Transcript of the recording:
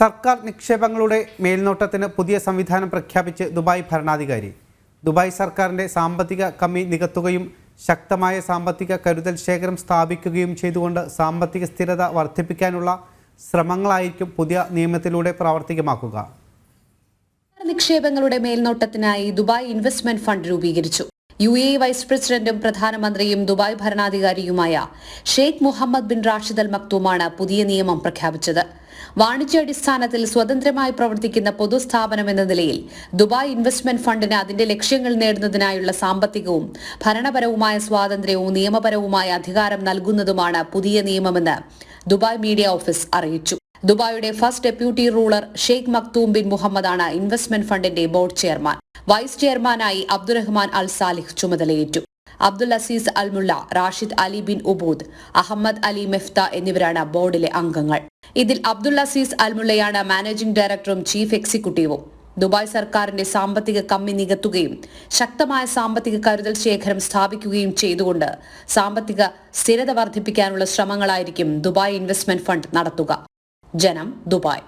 സർക്കാർ നിക്ഷേപങ്ങളുടെ മേൽനോട്ടത്തിന് പുതിയ സംവിധാനം പ്രഖ്യാപിച്ച് ദുബായ് ഭരണാധികാരി. ദുബായ് സർക്കാരിന്റെ സാമ്പത്തിക കമ്മി നികത്തുകയും ശക്തമായ സാമ്പത്തിക കരുതൽ ശേഖരം സ്ഥാപിക്കുകയും ചെയ്തുകൊണ്ട് സാമ്പത്തിക സ്ഥിരത വർദ്ധിപ്പിക്കാനുള്ള ശ്രമങ്ങളായിരിക്കും പുതിയ നിയമത്തിലൂടെ പ്രാവർത്തികമാക്കുക. നിക്ഷേപങ്ങളുടെ മേൽനോട്ടത്തിനായി ദുബായ് ഇൻവെസ്റ്റ്മെന്റ് ഫണ്ട് രൂപീകരിച്ചു. യു എ വൈസ് പ്രസിഡന്റും പ്രധാനമന്ത്രിയും Dubai ഭരണാധികാരിയുമായ Sheikh Mohammed bin Rashid Al മക്തൂമാണ് പുതിയ നിയമം പ്രഖ്യാപിച്ചത്. വാണിജ്യാടിസ്ഥാനത്തിൽ സ്വതന്ത്രമായി പ്രവർത്തിക്കുന്ന പൊതുസ്ഥാപനം എന്ന നിലയിൽ ദുബായ് ഇൻവെസ്റ്റ്മെന്റ് ഫണ്ടിന് അതിന്റെ ലക്ഷ്യങ്ങൾ നേടുന്നതിനായുള്ള സാമ്പത്തികവും ഭരണപരവുമായ സ്വാതന്ത്ര്യവും നിയമപരവുമായ അധികാരം നൽകുന്നതുമാണ് പുതിയ നിയമമെന്ന് ദുബായ് മീഡിയ ഓഫീസ് അറിയിച്ചു. ദുബായിയുടെ first deputy ruler Sheikh Maktoum bin മുഹമ്മദാണ് investment ഫണ്ടിന്റെ ബോർഡ് ചെയർമാൻ. വൈസ് ചെയർമാനായി അബ്ദുറഹ്മാൻ അൽ സാലിഹ് ചുമതലയേറ്റു. Abdul Aziz Almulla Rashid Ali bin Ubood Ahmed Ali Mefta എന്നിവരാണ് ബോർഡിലെ അംഗങ്ങൾ. ഇതിൽ അബ്ദുൽ അസീസ് അൽമുള്ളയാണ് മാനേജിംഗ് ഡയറക്ടറും ചീഫ് എക്സിക്യൂട്ടീവും. ദുബായ് സർക്കാരിന്റെ സാമ്പത്തിക കമ്മി നികത്തുകയും ശക്തമായ സാമ്പത്തിക കരുതൽ ശേഖരം സ്ഥാപിക്കുകയും ചെയ്തുകൊണ്ട് സാമ്പത്തിക സ്ഥിരത വർദ്ധിപ്പിക്കാനുള്ള ശ്രമങ്ങളായിരിക്കും ദുബായ് ഇൻവെസ്റ്റ്മെന്റ് ഫണ്ട് നടത്തുക. ജനം ദുബായ്.